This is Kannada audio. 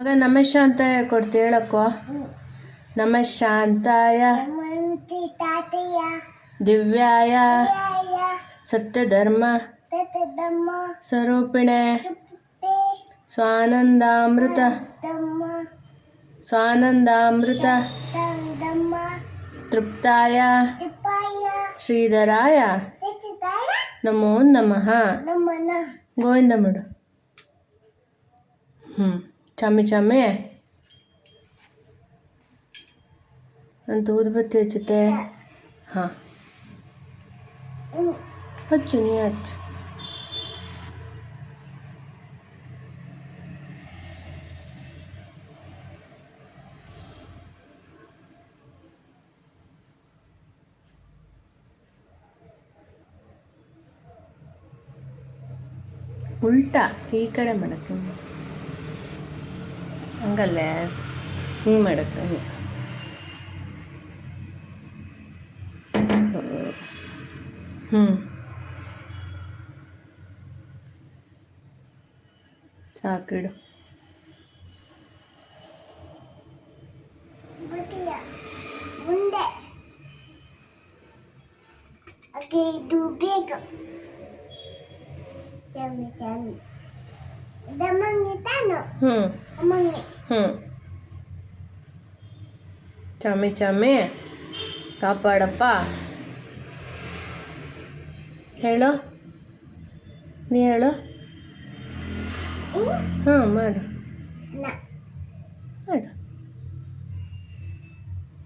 ಮಗ ನಮ ಶಾಂತಾಯ ಕೊಡ್ತಿ ಹೇಳಕ್ಕೋ. ನಮಶಾಂತಾಯ ದಿವ್ಯಾಯ. ಸತ್ಯ ಸತ್ಯಧರ್ಮ. ತತದಮ್ಮ ಸ್ವರೂಪಿಣೆ. ಸ್ವಾನಂದಾಮೃತ. ಸ್ವಾನಂದಾಮೃತ. ತೃಪ್ತಾಯ. ಶ್ರೀಧರಾಯ. ನಮೋ ನಮಃ. ಗೋವಿಂದ ಮಾಡು. ಹ್ಞೂ ಚಮ್ಮಿ ಚಮ್ಮಿ ಅಂತ ಊದುಬತ್ತಿ ಹಚ್ಚುತ್ತೆ ಹಾಂ ಹಚ್ಚು ನೀ ಹಚ್ಚು ಉಲ್ಟಾ ಈ ಕಡೆ ಮಾಡಕ್ಕೆ ಹಂಗಲ್ಲೇ ಹಿಂಗೆ ಮಾಡಕ್ಕೆ ಹಂಗೆ ಹ್ಞೂ ಸಾಕಿಡು ಬಟಿಯ ಮುಂದೆ ಅಕ್ಕೆ ಇದು ಬೇಗ ಚಮ್ಮಿ ಚಮ್ಮಿ ದಮ್ಮಂಗಿ ತಾನು ಹ್ಞೂ ಅಮ್ಮಂಗಿ ಹ್ಞೂ ಚಾಮಿ ಚಾಮಿ. ಕಾಪಾಡಪ್ಪ. ಹೇಳು. ನೀ ಹೇಳು. ಹಾಂ ಮಾಡು. ಮಾಡು.